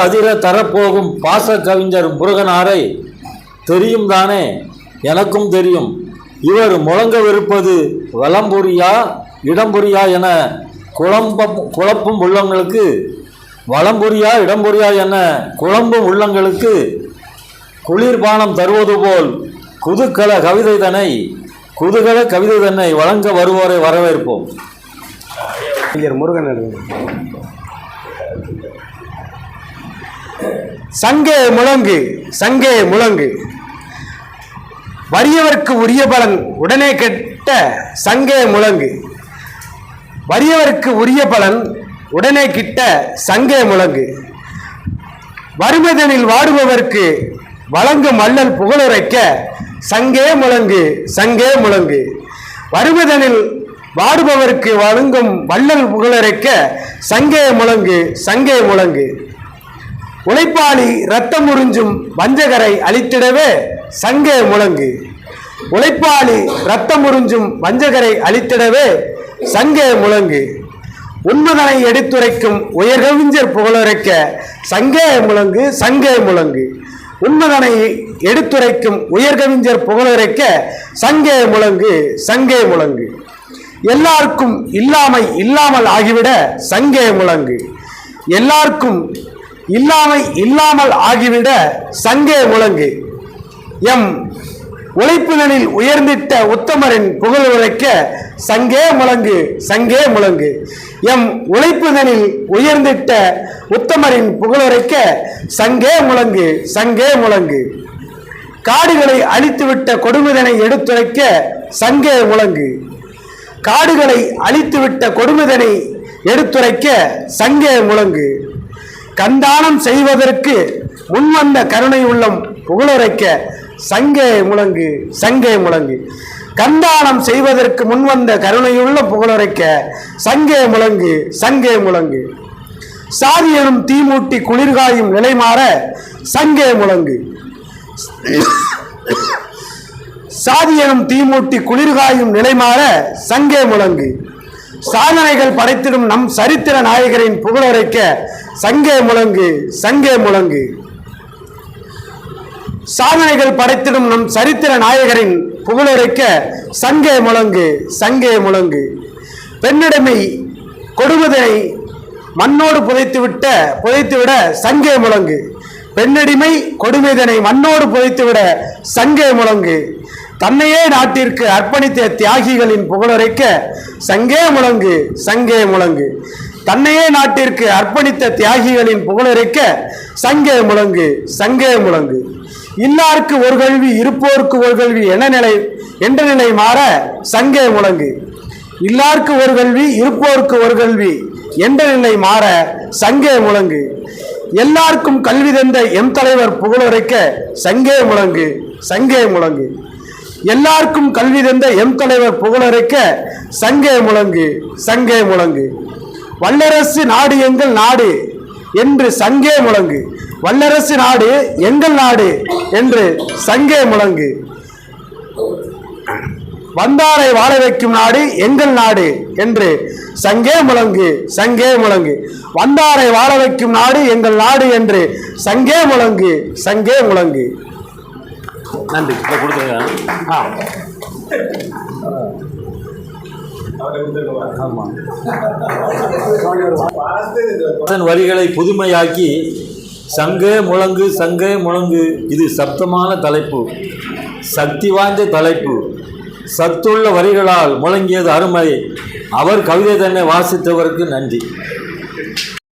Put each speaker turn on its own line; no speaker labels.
அதிர தரப்போகும் பாச கவிஞர் முருகனாரை தெரியும் தானே? எனக்கும் தெரியும். இவர் முழங்கவிருப்பது வலம்புரியா இடம்புரியா என குழம்பம் குழப்பும் உள்ளங்களுக்கு வலம்புரியா இடம்புரியா என குழம்பும் உள்ளங்களுக்கு குளிர்பானம் தருவது போல் குதுக்கல கவிதை தன்னை குதுகல கவிதை தன்னை வழங்க வருவோரை வரவேற்போம்.
முருகன் சங்கே முழங்கு சங்கே முழங்கு. வறியவர்க்கு உரிய பலன் உடனே கெட்ட சங்கே முழங்கு. வறியவர்க்கு உரிய பலன் உடனே கிட்ட சங்கே முழங்கு. வறுமைதனில் வாடுபவர்க்கு வழங்கும் மல்லல் புகழுரைக்க சங்கே முழங்கு சங்கே முழங்கு. வறுமைதனில் வாடுபவர்க்கு வழங்கும் வள்ளல் புகழரைக்க சங்கே முழங்கு சங்கே முழங்கு. உழைப்பாளி ரத்தம் உறிஞ்சும் வஞ்சகரை அழித்திடவே சங்கே முழங்கு. உழைப்பாளி ரத்தம் உறிஞ்சும் வஞ்சகரை அழித்திடவே சங்கே முழங்கு. உண்மதனை எடுத்துரைக்கும் உயர்கவிஞர் புகழுரைக்க சங்கே முழங்கு சங்கே முழங்கு. உண்மதனை எடுத்துரைக்கும் உயர்கவிஞர் புகழுரைக்க சங்கே முழங்கு சங்கே முழங்கு. எல்லாருக்கும் இல்லாமை இல்லாமல் ஆகிவிட சங்கே முழங்கு. எல்லாருக்கும் இல்லாமை இல்லாமல் ஆகிவிட சங்கே முழங்கு. எம் உழைப்பினரில் உயர்ந்திட்ட உத்தமரின் புகழ் உரைக்க சங்கே முழங்கு சங்கே முழங்கு. எம் உழைப்பினரில் உயர்ந்திட்ட உத்தமரின் புகழுரைக்க சங்கே முழங்கு சங்கே முழங்கு. காடுகளை அழித்துவிட்ட கொடுமைதனை எடுத்துரைக்க சங்கே முழங்கு. காடுகளை அழித்துவிட்ட கொடுமைதனை எடுத்துரைக்க சங்கே முழங்கு. கந்தானம் செய்வதற்கு முன்வந்த கருணை உள்ளம் புகழுரைக்க சங்கே முழங்கு சங்கே முழங்கு. கந்தானம் செய்வதற்கு முன்வந்த கருணையுள்ள புகழுரைக்க சங்கே முழங்கு சங்கே முழங்கு. சாதி எனும் தீமூட்டி குளிர்காயும் நிலை மாற சங்கே முழங்கு. சாதி எனும் தீமூட்டி குளிர்காயும் நிலை மாற சங்கே முழங்கு. சாதனைகள் படைத்திடும் நம் சரித்திர நாயகரின் புகழரைக்க சங்கே முழங்கு சங்கே முழங்கு. சாதனைகள் படைத்திடும் நம் சரித்திர நாயகரின் புகழுரைக்க சங்கே முழங்கு சங்கே முழங்கு. பெண்ணிடமை கொடுமதனை மண்ணோடு புதைத்துவிட்ட புதைத்துவிட சங்கே முழங்கு. பெண்ணடிமை கொடுமைதனை மண்ணோடு புதைத்துவிட சங்கே முழங்கு. தன்னையே நாட்டிற்கு அர்ப்பணித்த தியாகிகளின் புகழுரைக்க சங்கே முழங்கு சங்கே முழங்கு. தன்னையே நாட்டிற்கு அர்ப்பணித்த தியாகிகளின் புகழுரைக்க சங்கே முழங்கு சங்கே முழங்கு. இன்னாருக்கு ஒரு கல்வி இருப்போருக்கு ஒரு கல்வி என நிலை என்ற நிலை மாற சங்கே முழங்கு. இல்லாருக்கு ஒரு கல்வி இருப்போருக்கு ஒரு கல்வி என்ற நிலை மாற சங்கே முழங்கு. எல்லாருக்கும் கல்வி தந்த எம் தலைவர் புகழுரைக்க சங்கே முழங்கு சங்கே முழங்கு. எல்லாருக்கும் கல்வி தந்த எம் தலைவர் புகழறைக்க சங்கே முழங்கு சங்கே முழங்கு. வல்லரசு நாடு எங்கள் நாடு என்று சங்கே முழங்கு. வல்லரசு நாடு எங்கள் நாடு என்று சங்கே முழங்கு. வந்தாரை வாழ வைக்கும் நாடு எங்கள் நாடு என்று சங்கே முழங்கு சங்கே முழங்கு. வந்தாரை வாழ வைக்கும் நாடு எங்கள் நாடு என்று சங்கே முழங்கு சங்கே முழங்கு. நன்றி.
இதை கொடுத்துருங்க.
ஆ.
வரிகளை புதுமையாக்கி சங்கே முழங்கு சங்கே முழங்கு இது சப்தமான தலைப்பு. சக்தி வாய்ந்த தலைப்பு. சத்துள்ள வரிகளால் முழங்கியது அருமை. அவர் கவிதை தன்னை வாசித்தவருக்கு நன்றி.